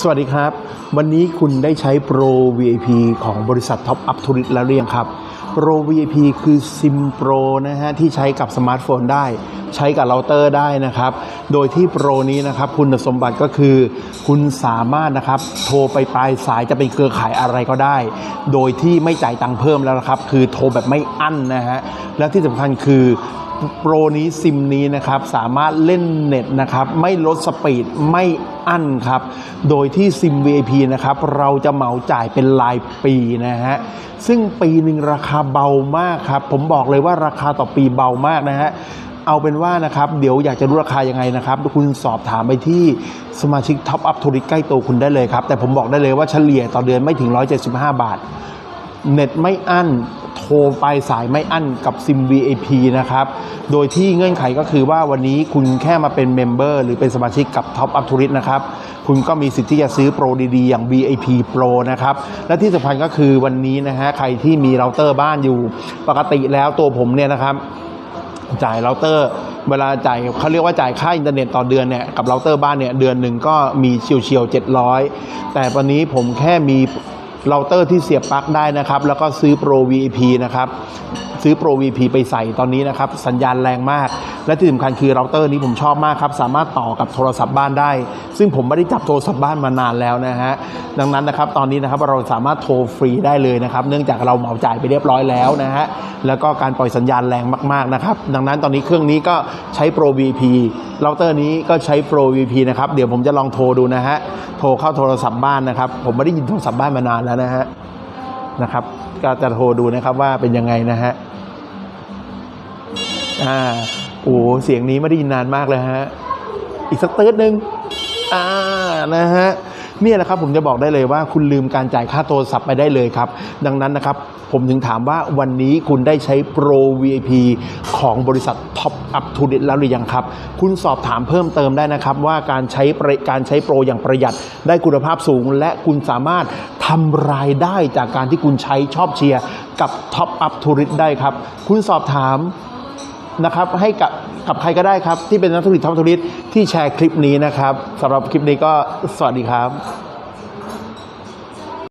สวัสดีครับ วันนี้คุณได้ใช้โปร VIP ของบริษัท Top Up t o u r i s t แล้วหรือยังครับโปร VIP คือซิมโปรนะฮะที่ใช้กับสมาร์ทโฟนได้ ใช้กับเราเตอร์ได้นะครับ โดยที่โปรนี้นะครับคุณสมบัติก็คือ คุณสามารถนะครับโทรไปปลายสายจะเป็นเครือข่ายอะไรก็ได้ โดยที่ไม่จ่ายตังค์เพิ่มแล้วนะครับ คือโทรแบบไม่อั้นนะฮะและที่สำคัญคือ โปรนี้ซิมนี้นะครับ สามารถเล่นเน็ตนะครับ ไม่ลดสปีดไม่อั้นครับ โดยที่ซิม VIP นะครับ เราจะเหมาจ่ายเป็นรายปีนะฮะ ซึ่งปีหนึ่งราคาเบามากครับ ผมบอกเลยว่าราคาต่อปีเบามากนะฮะเอาเป็นว่านะครับเดี๋ยวอยากจะรู้ราคายังไงนะครับคุณสอบถามไปที่สมาชิกท็อปอัพทริใกล้ตัวคุณได้เลยครับ แต่ผมบอกได้เลยว่าเฉลี่ยต่อเดือนไม่ถึง 175 บาท เน็ตไม่อั้น โทรไปสายไม่อั้นกับซิม VIP นะครับ โดยที่เงื่อนไขก็คือว่าวันนี้คุณแค่มาเป็นเมมเบอร์หรือเป็นสมาชิกกับ Top Up Tourist นะครับ คุณก็มีสิทธิ์ที่จะซื้อโปรดีๆ อย่าง VIP Pro นะครับ และที่สำคัญก็คือวันนี้นะฮะใครที่มีเราเตอร์บ้านอยู่ ปกติแล้วตัวผมเนี่ยนะครับจ่ายเราเตอร์เวลาจ่ายเขาเรียกว่าจ่ายค่าอินเทอร์เน็ตต่อเดือนเนี่ยกับเราเตอร์บ้านเนี่ยเดือนหนึ่งก็มีเฉียวเฉียวๆ700แต่วันนี้ผมแค่มี เราเตอร์ที่เสียบปลั๊กได้นะครับ แล้วก็ซื้อโปร VIP นะครับ ซื้อโปร VP ไปใส่ตอนนี้นะครับ สัญญาณแรงมาก และที่สำคัญคือเราเตอร์นี้ผมชอบมากครับ สามารถต่อกับโทรศัพท์บ้านได้ ซึ่งผมไม่ได้จับโทรศัพท์บ้านมานานแล้วนะฮะ ดังนั้นนะครับตอนนี้นะครับเราสามารถโทรฟรีได้เลยนะครับ เนื่องจากเราเหมาจ่ายไปเรียบร้อยแล้วนะฮะ แล้วก็การปล่อยสัญญาณแรงมากๆนะครับ ดังนั้นตอนนี้เครื่องนี้ก็ใช้โปร VP เราเตอร์นี้ก็ใช้โปร VP นะครับ เดี๋ยวผมจะลองโทรดูนะฮะ โทรเข้าโทรศัพท์บ้านนะครับ ผมไม่ได้ยินโทรศัพท์บ้านมานานแล้วนะฮะนะครับ ก็จะโทรดูนะครับว่าเป็นยังไงนะฮะอ่าโอ้เสียงนี้ไม่ได้ยินนานมากเลยฮะอีกสักเติร์ดหนึ่งอ่านะฮะเนี่ยแหละครับผมจะบอกได้เลยว่าคุณลืมการจ่ายค่าโทรศัพท์ไปได้เลยครับ ดังนั้นนะครับ ผมถึงถามว่าวันนี้คุณได้ใช้โปร VIP ของบริษัท Top Up to Date แล้วหรือยังครับ คุณสอบถามเพิ่มเติมได้นะครับ ว่าการใช้การใช้โปรอย่างประหยัดได้คุณภาพสูง และคุณสามารถ ทำรายได้จากการที่คุณใช้ชอบเชียร์กับท็อปอัพทัวริสได้ครับ คุณสอบถามนะครับให้กับกับใครก็ได้ครับ ที่เป็นนักธุรกิจทำธุรกิจที่แชร์คลิปนี้นะครับสำหรับคลิปนี้ก็สวัสดีครับ